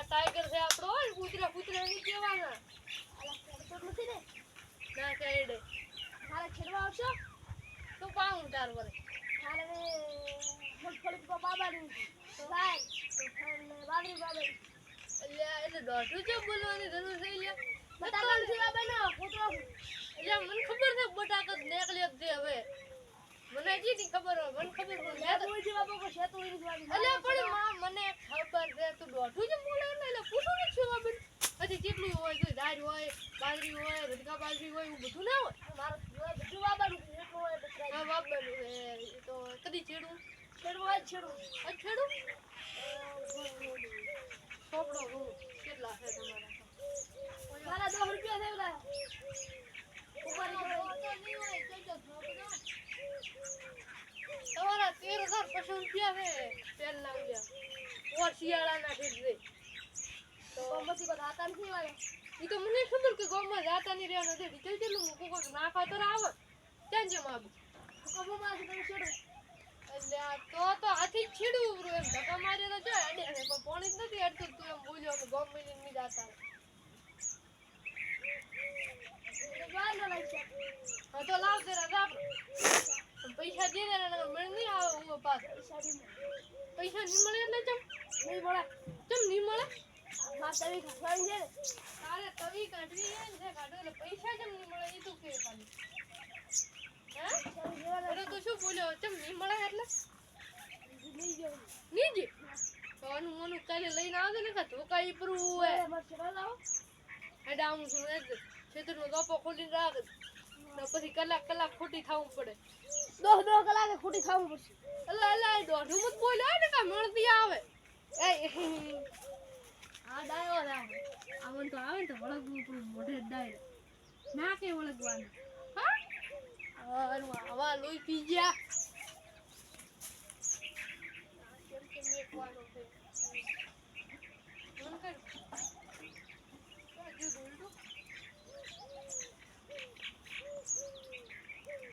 Tiger છે આપણો કૂતરા કૂતરા ખેડતો જ નથી ને. ના મારે ખેડવા આવશો? તો પાઉં તાર વરે મારે મગફળી ભાઈ, તો ફળ બાબરી બાબાની. એટલે દોઢું છે બોલવાની જરૂર થઈ લે બટાકા નથી બાબાનો, છે. એટલે મને ખબર છે બટાકા નીકળ્યા જ છે હવે. મને હજી નહીં ખબર હોય મને ખબર હોય. શેતું હોય છે બાબા, પણ શેતું હોય બાબા. એટલે પણ માં મને ખબર છે તું દોઢું જે બોલે ને એટલે પૂછું ને છું બાબન હજી કેટલું હોય તો દાળ હોય બાજરી હોય રડકા બાજરી હોય એવું બધું ના હોય. મારે બધું બાબાનું છે. એટલું હોય છે એ તો કદી છેડું? છેડું હોય જ છેડું. ચોપડો રૂ કેટલા છે તમારા તેર હજાર પચાસ રૂપિયા છે તેલ શિયાળાના પછી કોઈ દાતા નથી વાળે. એ તો મને ખબર કે ગામમાં જાતા નહીં રહ્યા નથી વિચાર કેટલું મૂકું કોઈક ના ખાતર આવે ત્યાં જેમ આવું કબૂમાં તમે છોડો. એટલે તો તો આથી જ એમ ધક્કા મારે તો અડે પણ પાણી નથી અડતું તું એમ બોલ્યો અમે ગામ મિલીને નહીં જાતા. હા તો લાવ જરા રાપ પૈસા દે ને મને નહીં આવે હું પાસ પૈસા નહીં મળે. મળે એટલે ચમ? નહીં મળે. ચમ નહીં મળે? મારે તવી ખસવાની છે. તારે તવી કાઢવી ને કાઢો એટલે પૈસા ચમ નહીં મળે એ તું કે ખાલી. હે? અરે તો શું બોલ્યો? ચમ નહીં મળે એટલે? નહીં જવું. નહીં જ તો મનું કાલે લઈને હોય? એ મારે છોડવા લાવો. હેડા આમ છું એ ખેતરનો ગપ્પો ખોલીને રાખ ને પછી કલાક કલાક ખોટી થવું પડે. દોઢ દોઢ કલાકે ખૂટી ખાવું પડશે. અલા અલા દોઢું મત બોલ્યો ને કા મળતી આવે. એ આ ડાયો રામ આવન તો આવે ને તો વળગવું પડું મોઢે જ ના કે વળગવાનું. હા? આવા લોહી પી ગયા. કેમ કે મેકવાનો છે? 한 가지. 야, 이거 놀고?